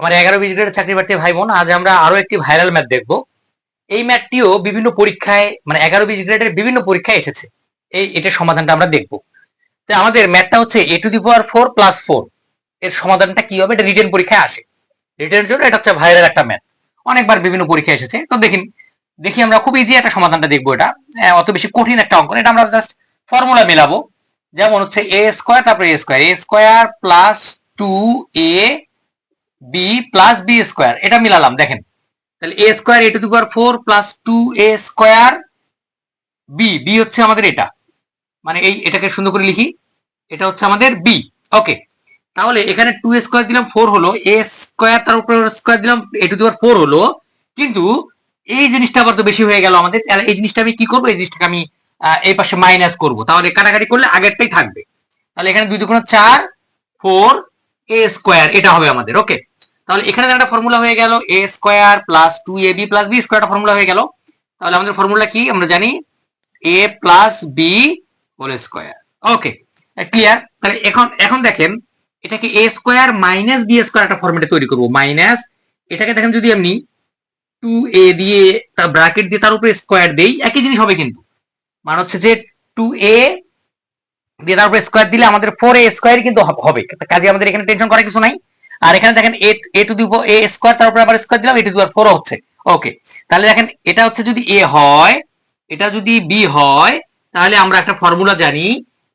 আমার এগারো বিশ গ্রেডের চাকরি প্রার্থী ভাই বোন আজ আমরা আরও একটি ভাইরাল ম্যাথ দেখব। এই ম্যাথটিও বিভিন্ন পরীক্ষায় মানে এগারো বিশ গ্রেডের বিভিন্ন পরীক্ষায় এসেছে। এই এটার সমাধানটা আমরা দেখব। তো আমাদের ম্যাথটা হচ্ছে A to the power four plus four এর সমাধানটা কি হবে? এটা রিটেন পরীক্ষায় আসে। রিটেনের জন্য এটা হচ্ছে ভাইরাল একটা ম্যাথ অনেকবার বিভিন্ন পরীক্ষায় এসেছে। তো দেখিন দেখি আমরা খুব ইজি একটা সমাধানটা দেখব এটা। অত বেশি কঠিন একটা অঙ্ক না, এটা আমরা জাস্ট ফর্মুলা মেলাবো। যেমন হচ্ছে এ স্কোয়ার তারপরে A square A square plus two A B plus B square এটা মিলালাম, দেখেন। তাহলে A square A to the four plus two A square B B হচ্ছে আমাদের এটা। মানে এই এটাকে সুন্দর করে লিখি, এটা হচ্ছে আমাদের বি ওকে তাহলে এখানে টু স্কোয়ার দিলাম ফোর হলো এ স্কোয়ার তার উপরে স্কোয়ার দিলাম এ টু দি ফোর হলো, কিন্তু এই জিনিসটা আবার তো বেশি হয়ে গেল আমাদের, তাহলে এই জিনিসটা আমি কি করব? এই জিনিসটাকে আমি এই পাশে মাইনাস করব। তাহলে কাটাকাটি করলে আগেরটাই থাকবে। তাহলে এখানে দুই দুগুণ চার ফোর এ স্কোয়ার এটা হবে আমাদের ওকে তাহলে এখানে একটা ফর্মুলা হয়ে গেল A square plus two A B plus B square formula হয়ে গেল। তাহলে আমাদের ফর্মুলা কি? আমরা জানি A plus B whole square okay clear তাহলে এখন এখন দেখেন, এটাকে A square minus B square একটা ফর্মেটে তৈরি করব। মাইনাস এটাকে দেখেন যদি আমি টু এ দিয়ে তার ব্র্যাকেট দিয়ে তার উপরে স্কোয়ার দেই, একই জিনিস হবে কিন্তু। মানে হচ্ছে যে টু এ দিয়ে তার উপরে স্কোয়ার দিলে আমাদের ফোর এ স্কোয়ার কিন্তু হবে কাজে আমাদের এখানে টেনশন করার কিছু নাই। আর এখানে দেখেন এ এ টু দি এ স্কোয়ার তার আবার স্কোয়ার দিলাম এ টু দি ফোর হচ্ছে। ওকে তাহলে দেখেন এটা হচ্ছে যদি এ হয়, এটা যদি বি হয়, তাহলে আমরা একটা ফর্মুলা জানি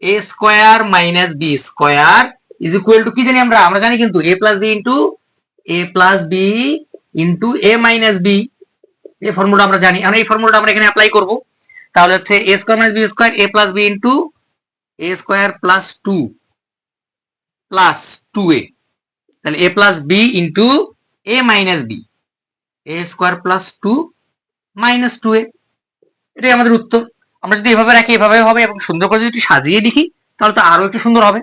A square minus B square is equal to কি জানি আমরা? আমরা জানি কিন্তু A plus B into A plus B into A minus B এই ফর্মুলা আমরা জানি। আমরা এই ফর্মুলাটা আমরা এখানে অ্যাপ্লাই করব। তাহলে হচ্ছে A square minus B square A plus B into A square plus two plus two A তাহলে A plus B into A minus B A square plus two minus two A এটাই আমাদের উত্তর। আমরা যদি এভাবে রাখি, এভাবে হবে এবং সুন্দর করে যদি সাজিয়ে লিখি তাহলে তো আরও একটু সুন্দর হবে।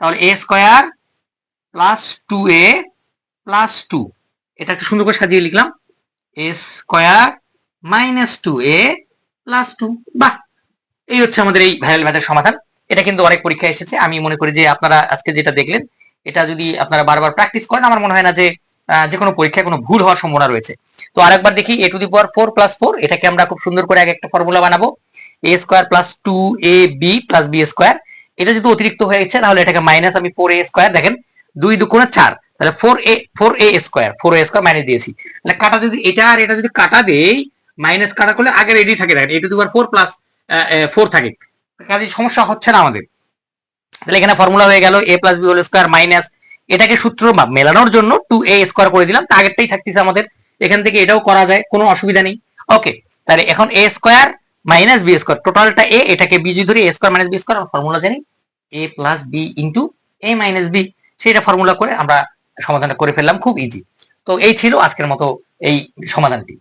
তাহলে A square plus two A plus two এটা একটু সুন্দর করে সাজিয়ে লিখলাম। A square minus two A plus two বাহ! এই হচ্ছে আমাদের এই ভাইরাল ম্যাথের সমাধান। এটা কিন্তু অনেক পরীক্ষায় এসেছে। আমি মনে করি যে আপনারা আজকে যেটা দেখলেন এটা যদি আপনারা বারবার প্র্যাকটিস করেন, আমার মনে হয় না যে যে কোনো পরীক্ষায় কোনো ভুল হওয়ার সম্ভাবনা রয়েছে। তো আরেকবার দেখি A to the power four plus four এটাকে আমরা খুব সুন্দর করে আগে একটা ফর্মুলা বানাবো। A square plus two A B plus B square এটা যদি অতিরিক্ত হয়ে গেছে তাহলে এটাকে মাইনাস আমি ফোর এ স্কোয়ার দেখেন, দুই দুগুণে চার। তাহলে four A four A square four A square minus দিয়েছি। তাহলে কাটা যদি, এটা আর এটা যদি কাটা দেই মাইনাস কাটা করলে আগের রেডি থাকে। দেখেন A to the power four plus four থাকে। কাজে সমস্যা হচ্ছে না আমাদের। তাহলে এখানে ফর্মুলা হয়ে গেল A plus B whole square minus এটাকে সূত্র মেলানোর জন্য টু এ স্কোয়ার করে দিলাম। তা আগেরটাই থাকতেছে আমাদের। এখান থেকে এটাও করা যায়, কোনো অসুবিধা নেই। ওকে তাহলে এখন A square minus B square টোটালটা এ এটাকে বি যদি ধরি A square minus B square formula জানি? A plus B into A minus B সেটা ফর্মুলা করে আমরা সমাধানটা করে ফেললাম, খুব ইজি তো এই ছিল আজকের মতো এই সমাধানটি।